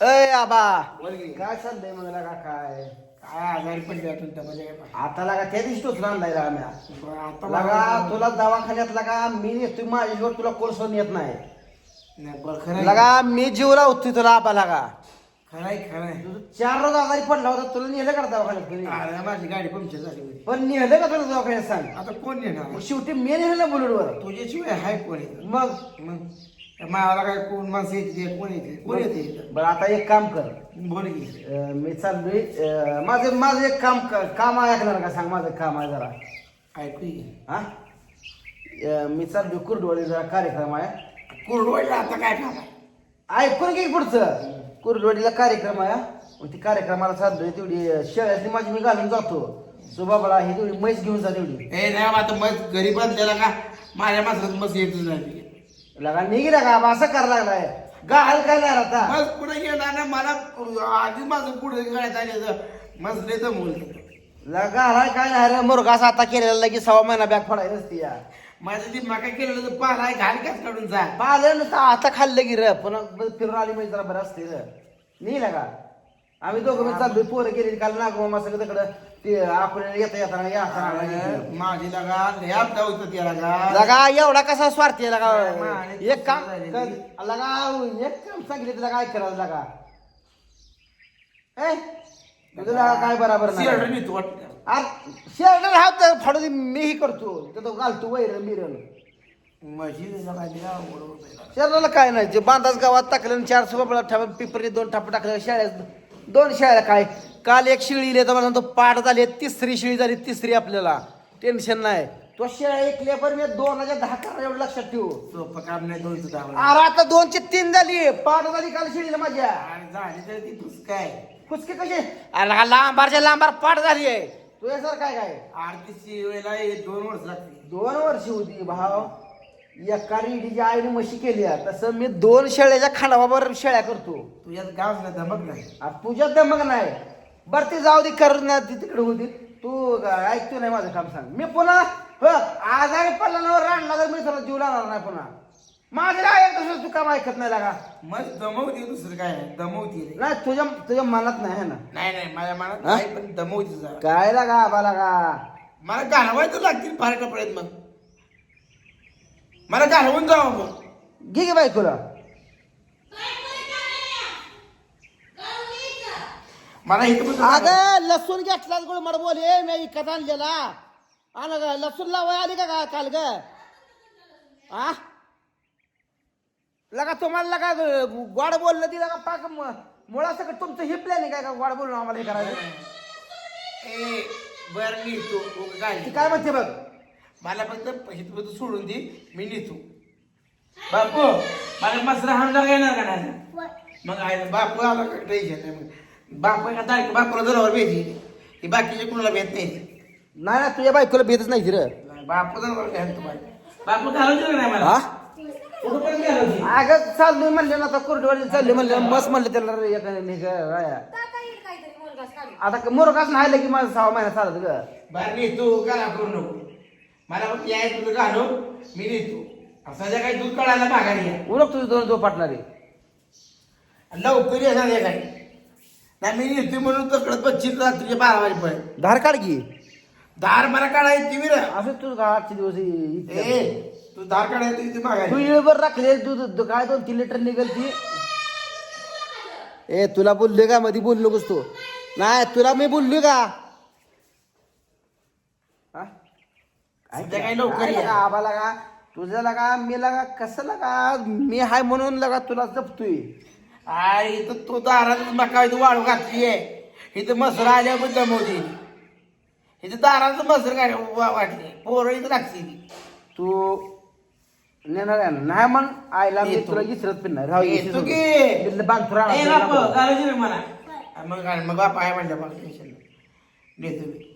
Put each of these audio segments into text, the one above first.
अय आबा. काय चाललंय मग लगा काय? काय आजारी पडले म्हणजे. आता लगा त्या दिवशी तोच आणलाय लगा म्या आता लगा तुला दवाखान्यात लगा मी नेतोय माझ्याशिवाय तुला कोर्स येत नाही. नाही, बरं, खरं. लगा मी जीव लावतोय तुला आबा लगा. खरं आहे, खरं आहे. तू चार रोज आजारी पडला होता तुला नेलं का दवाखान्यात कोणी? अरे, माझी गाडी पंक्चर झाली होती. पण नेलं का तुला दवाखान्यात सांग? आता कोण नेणार? मग शेवटी मी नेलं बुलेटवर. तुझ्याशिवाय हाय कोण. मग? मग? मला काय कोण माणसं येते कोण येते कोण येते इथं? बरं आता एक काम कर. बोल की. अं, मी चाललोय. अं, माझं माझं एक काम क- काम ऐकणार का? सांग माझं काम आहे जरा. ऐकू की. हा? अं, मी चाललोय कुर्डवाडी जरा कार्यक्रम आहे. कुरडवाडीला आता काय काम आहे? ऐकून घे पुढचं. कुर्डवाडीला कार्यक्रम आहे मग ती कार्यक्रमाला चाललोय तेवढी अं, शेळ्यातली माझी मी घालून जातो. सुबाबाला ही तेवढी म्हैस घेऊन जा तेवढी. ए नाही बाबा, आता मग घरी बांधलेला का? माझ्या माणसात मस्त येतच नाही. लगा निघिला का असं करायला लागलाय. गाल काय नाही आता. मग पुढे गेला ना मला आधी माझं पुढे गळ्यात आले तर मस्त लय दमवलं लगा हाय काय नाही रे मुरगास आता केलेला लगी सव्वा महिना बॅग फोडायला नसती या. माझं ती मका केलेलं तर पाला घाल काच काढून जा. पाहिलं नुसतं आता खाल्लं की र पुन्हा फिरून आली म्हणजे जरा बरं असते र. नाही लगा. आम्ही दोघं मी चाललोय पोरं गेली काल नागमामा सगळं तिकडं. ते आपण येता येताना या अरे, माझी लगा आपदा होतं लगा. लगा एवढा कसा स्वार्थी आहे लगा? एक काम झालेली. कर- लगा एक काम सांगितलं लगा काय करायचं लगा. ए तुझं लगा काय बराबर नाही. शिरडून येतो वाटतं. अरे शेरडं राहत फाडू दे मीही करतो. तर तो घालतो वैर मिरण म्हशी लगा लगा. शरीराला काय नाही जे बांधाच गावात टाकलं आणि चार सुबाबळा ठेवा पिपरी दोन टाप टाकलं शाळेत दोन शाळेला काय? काल एक शिळी तर मला तो पाठ झाली तिसरी शिळी झाली तिसरी आपल्याला. टेन्शन नाही. तो शेळ्या ऐकल्या पण मी दोन हजार दहा करा एवढं लक्षात ठेवू. सोपं काम नाही दोन सुद्धा अरे आता दोनशे तीन झाली. पाठ झाली काल शिळीला माझ्या. झाली तर ती कसे अरे लांबारच्या लांबार पाठ झाली आहे. तू सर काय? काय आरतीची वेळेला दोन वर्ष लागते दोन वर्ष होती भाव एका रेडीच्या आईने म्हशी केली आहे. तसं मी दोन शेळ्याच्या खांडावर शेळ्या करतो. तुझ्यात गाव ना धमक नाही. आ, तुझ्यात दमक नाही. बर ते जाऊ दे कर ती तिकडे होती तू ऐकतो नाही माझं काम सांग. मी पुन्हा हो आजारी पडला ना तर मी तुला जीव लावणार नाही पुन्हा. माझं काय तसं तू काम ऐकत नाही लागा. मग दमवते दुसरं काय नाही दमवते रे. नाही तुझ्या तुझ्या मनात नाही है ना. नाही नाही माझ्या मनात हा? नाही पण दमवते जरा. काय लागा आबा लागा. मला घालवायचं लागतील फार कपड्यात मग. मला घालवून जावं मग. घे गे बायकोला. मला इथं बसून अगं लसूण घेतला गोळ मड बोले मी इकत आणलेला. आण ग लसूण लावाय आली का का- काल ग? आ? लगा तुम्हाला लगा ग- गोड बोललं ती लगा पाक म- मुळा सगळं तुमचं हे प्लॅनिंग काय का गोड बोलून आम्हाला हे करायचं? ए बर मी तू काय? ती काय म्हणते बघ? मला फक्त पैसे तू सोडून दे मी नेतो. बापू मला मसरा हाणला येणार का नाही? मग ना, बापू आला का टेन्शन नाही मग. बापू एका तारखे बापूला जनावर भेटली ती बाकीचे कुणाला भेट नाही नाही ना तुझ्या बायकोला भेटच नाही रे बापू जनावर घ्या तुम्हाला. बापू घालवते का नाही मला? हा? कुठं पण घालवते. अगं चाललोय म्हणले ना आता कोरडवाडी चालले म्हणले मस्त म्हणलं त्याला रे एका निघ राया. आता मुरगाच नाही आलं की माझं सहा महिना चालत ग? बरं नेतो करा करू नको. मला मग याय तुझं घालू मी नेतो. सध्या काही दूध काढायला माघारी या. उरक तुझी दोन दो पाटणारे लवकर येणार या काही नाही मी नेतो म्हणून तर कळत पच्चीस रात्रीचे बारा वाजेपर्यंत. धार काढ की. दार मला काढायची वीर असं तू आजचे दिवस. ए तू दार काढायची ती तू माघारी? इळभर राखले दूध दूध काय दोन तीन लिटर निघल ती? ए तुला बोललोय का? मध्ये बोललो नकोस तू. नाही तुला मी बोललोय का हा? सध्या काही लवकर काय या. आबा लगा. तुझं लगा मी लगा कसं लगा? मी हाय म्हणून लगा तुला जपतोय. आई इथं तो दारात मका इथं वाळू आहे इथं मसर आल्यावर दमवते. इथं दारात मसर काय वाटली. पोरं इथं लागते तू नेणार आहे ना? नाही म्हण आईला मी येतो. तुला विसरत पण नाही. राहू येतो. की. बिल्ल बांधतो राहणार ए, तुला. बाप, नको. घालायची ना मला. मग घाल, मग बाप आहे म्हणलं मग टेन्शन नाही. मी.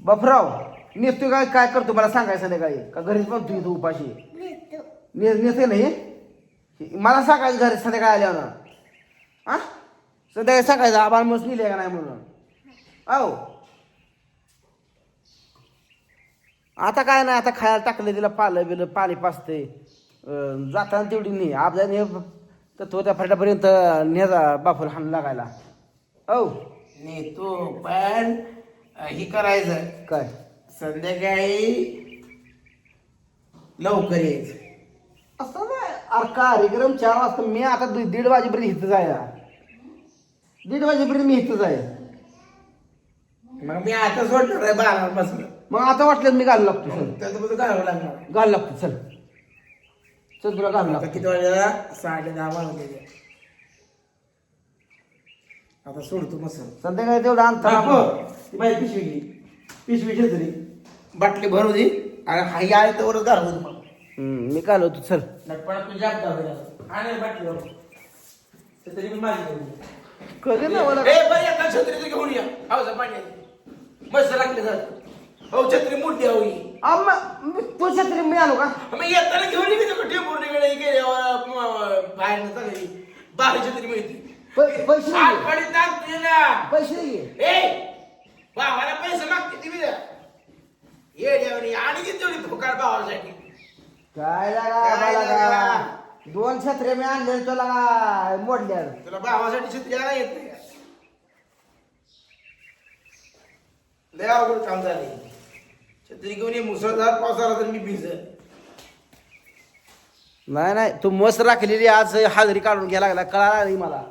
बापराव नेतोय काय काय करतो मला सांगायचं संध्याकाळी का घरीच म्हणतो तू उपाशी? ने नेते नाही? मला सांगायचं घरी संध्याकाळी आल्यावर. हा संध्याकाळी सांगायचं आबाळ मस्त नेले का नाही म्हणून? अहो आता काय नाही आता खायला टाकलं तिला पालं बिलं पाणी पाचते जाताना तेवढी नाही. आपल्या तर तो त्या फटापर्यंत नेजा बापूला हाण लागायला. औ नेतो पण ही करायचं. काय? संध्याकाळी लवकर यायचं असं नाही. अरे कार्यक्रम चार वाजता. मी आता दि- दीड वाजेपर्यंत इथं जाया. दीड वाजेपर्यंत मी इथं जाय. मग मी आता सोडणार आहे बारा बसलं मग आता वाटलं मी घालू लागतो चल. त्याचं घालावं लागणार. घालू लागतो चल. चल तुला घालू आता लागतो. किती वाजला साडे दहा वाजले. आता सोडतो मस्त संध्याकाळी तेवढं अंतर ती पिशवी घे. पिशवी घे तरी. बाटली भरू दे आणि हाई आहे तर वरच घालवू दे मग हम्म, मी चल. नटपणा तुझ्या हात आणि बाटली भरू ते तरी मी माझी करून दे. कधी ना मला ए बाई आता छत्री घेऊन या. मस्त लागले जर. हो छत्री मोठी हवी आम्हा मी- तू छत्री मी आलो का? मग येताना घेऊन ये की? टेंपूर्णीकडे गेल्यावर बाहेर चांगली बाहेर छत्री मिळते. पैसे दे. ना. पैसे घे ए भावाला पैसे मागते ती विद्या ये देवणी आणि किती तेवढी काय लागा काय दोन छत्रे मी आणले तुला मोडल्या तुला भावासाठी छत्री आणा येत नाही का? लय अवघड काम झाले छत्री घेऊन ये मुसळधार पाऊस आला तर मी भिजल. नाही नाही तू मस्त राखलेली आज हाजरी काढून घ्यायला लागला कळाला नाही मला.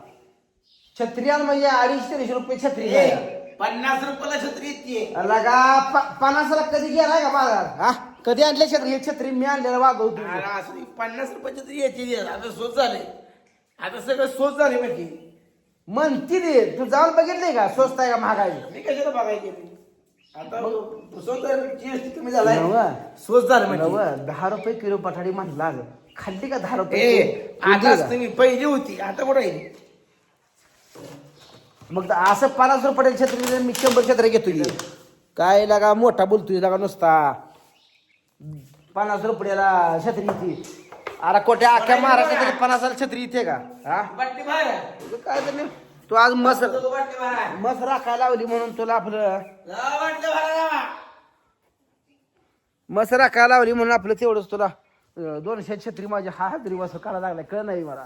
छत्री आण म्हणजे अडीचशे तीनशे रुपये छत्री ए, घ्यायला. पन्नास रुपयाला छत्री येते. लगा प- पन्नासला कधी गेलाय का बाजार? हा? कधी आणले छत्री? हे छत्री मी आणलेलं वागवतो असं पन्नास रुपयाची तरी येते आता स्वस्त झाले. आता सगळं स्वस्त झाले म्हणजे. म्हणती दे तू जाऊन बघितले का? स्वस्त आहे का महाग आहे मी कशाला बघायचे मी आता स्वस्त जीएसटी कमी झालाय. स्वस्त झालं म्हणजे. दहा रुपये किलो पठाडी म्हणला ग. खाल्ली का दहा रुपये ए का? पहिली होती. आता कुठं आहे? मग तर असं पन्नास रुपये छत्री मी शंभर छत्री घेतो. काय लागा मोठा बोलतोय लागा नुसता. पन्नास रुपयाला छत्री इथे अरे कोट्या अख्ख्या महाराष्ट्रात पन्नासाला छत्री इथे का? हा? काय. तू आज मस तो. मस राखायला लावली म्हणून तुला आपलं. मस राखायला लावली म्हणून आपलं तेवढंच तुला दोनशे छत्री माझी हा हातरी वस काढा लागला कळ नाही मला.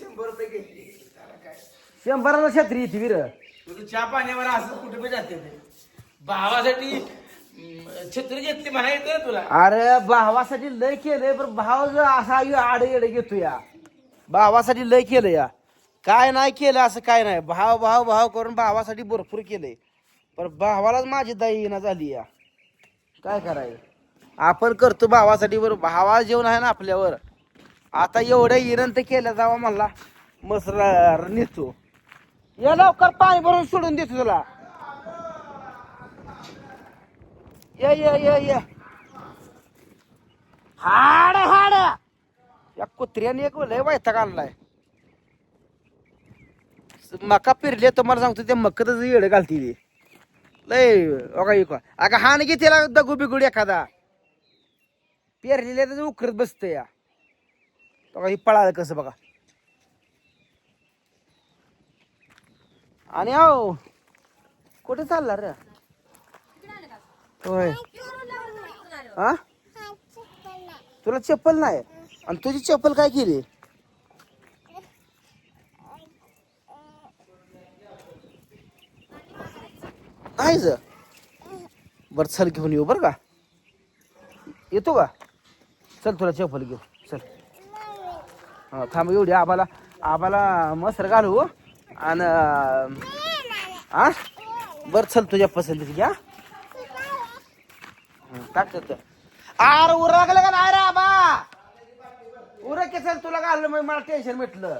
शंभर रुपये घेतले. शंभराला छत्री येते विर. तुझं चहा पाण्यावर असं कुठे पण जाते भावासाठी छत्री घेतली म्हणा ना तुला. अरे भावासाठी लय केलंय पण भाव जर असा आड येडे घेतो या. भावासाठी लय केलं या. काय नाही केलं असं काय नाही. भाव भाव भाव करून भावासाठी भरपूर केलंय. पण भावालाच माझी दाईना झाली या. काय करायचं? आपण करतो भावासाठी बरं भावा जेवण आहे ना आपल्यावर. आता एवढं इरंत केलं जावा मला मसरा नेतो. या लवकर पाणी भरून सोडून देतो तुला. ये ये ये ये. हाड हाड. या कुत्र्याने एक लय वैताग आणलाय. मका पेरले तुम्हाला सांगतो ते मकतच येड घालती ती. लय अगा इको अगं हान घे त्याला दगू बिगुड एखादा. पेरलेल्या तर उकरत बसत या. बघा ही पळालं कसं बघा. आणि अहो कुठे चालला रे? होय. हा? तुला चप्पल नाही? आणि तुझी चप्पल काय केली? नाही ज बर चल घेऊन येऊ बर का? येतो का? चल तुला चप्पल घेऊ. चल. हा थांब एवढी आबाला आबाला मसर घालू आणि हा बर चल तुझ्या पसंतीची घ्या. टाकतो आर उरकलं का नाही रे आबा? उरक चल तुला घाललं मग मला टेन्शन भेटलं.